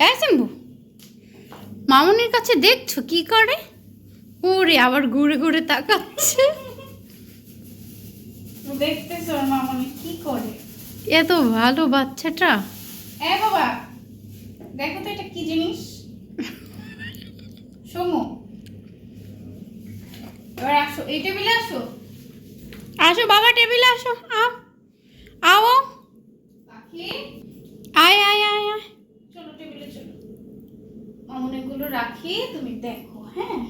হ্যাঁ শম্ভু মামুনির কাছে দেখছ কি করে? ওরে আবার ঘুরে ঘুরে তাকাচ্ছে। দেখতেছো মামনি কি করে? এত ভালো বাচ্চাটা। এ বাবা দেখো তো এটা কি জিনিস? সোমু এবার আসো এই টেবিলে আসো। আসো বাবা টেবিলে আসো আও আও। পাখি? আয় আয় আয় আয়। মামনিগুলো রাখি তুমি দেখো হ্যাঁ?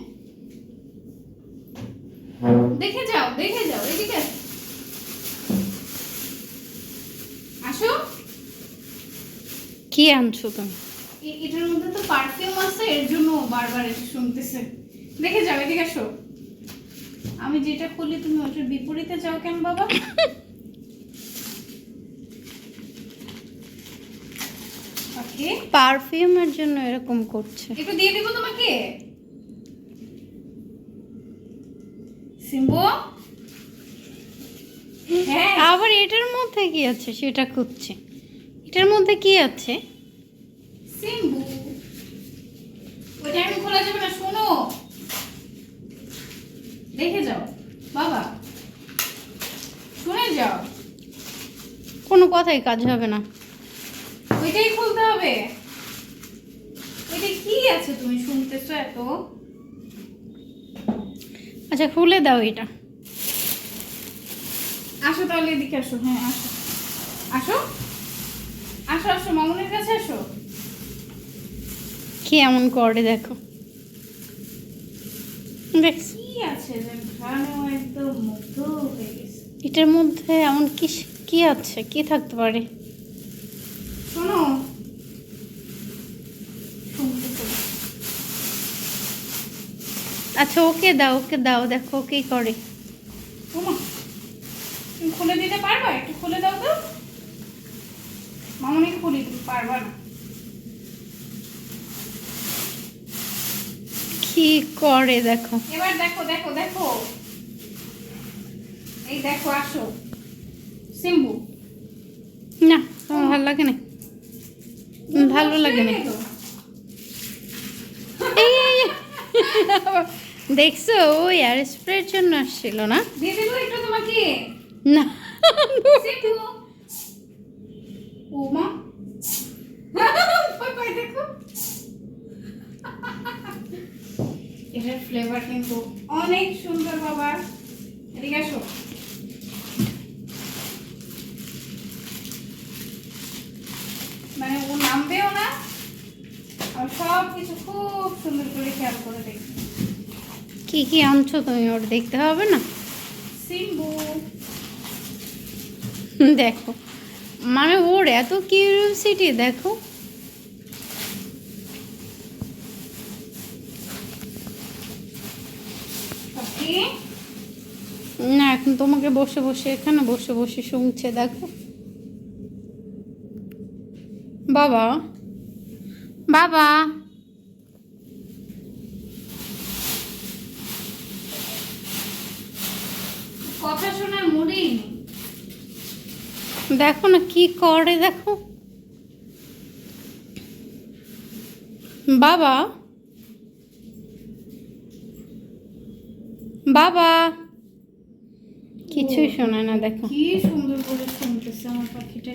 দেখে যাও দেখে যাও এদিকে আসো। আসো। কি আনছো তুমি? এটার মধ্যে তো পারফিউম আছে এর জন্য বারবার এটা শুনতেছে। দেখে যাও এদিকে আসো। আমি যেটা খুলি তুমি ওটার বিপরীতে যাও কেন বাবা? পারফিউমের জন্য এরকম করছে। একটু দিয়ে দিব তোমাকে? সিম্বু? হ্যাঁ। আবার এটার মধ্যে কি আছে? সেটা খুঁজছে। এটার মধ্যে কি আছে? সিম্বু। ওইটা এখন খোলা যাবে না শোনো। দেখে যাও। বাবা। শুনে যাও। কোনো কথাই কাজ হবে না। ওইটাই খুলতে হবে। ওইটা কি আছে তুমি শুনতেছো এত? আচ্ছা খুলে দাও এটা। আসো তাহলে এদিকে আসো হ্যাঁ আসো। আসো? আসো আসো মামুনের কাছে আসো। কি এমন করে দেখো? কি আছে একদম মুগ্ধ হয়ে গেছে? এটার মধ্যে এমন কি কি আছে? কি থাকতে পারে শোনো শুনতেছো আচ্ছা ওকে দাও ওকে দাও দেখো কি করে। তুমি খুলে দিতে পারবা? একটু খুলে দাও তো। মামনি খুলে দিতে পারবা না। কি করে দেখো। এবার দেখো দেখো দেখো। এই দেখো আসো। সিম্বু। না ভালো লাগে না? ভালো লাগে না এই, এই, এই। দেখছ ও এয়ার স্প্রের জন্য আসছিল না? দিয়ে দেবো একটু তোমাকে? না। ও মা। ভয় পায় দেখো। এটার ফ্লেভার কিন্তু অনেক সুন্দর বাবা। এদিকে আসো মানে ও নামবেও না আর সব কিছু খুব সুন্দর করে খেয়াল করে দেখবে কি কি আনছো তুমি? ওর দেখতে হবে না? সিম্বু। দেখো। মানে ওর এত কিউরিওসিটি দেখো। না এখন তোমাকে বসে বসে এখানে বসে বসে শুনছে দেখো। বাবা। বাবা। কথা শোনার মুডেই নেই দেখো না কি করে দেখো। বাবা। বাবা। কিছুই শোনে না দেখো। কি সুন্দর করে শুনতেছে আমার পাখিটা।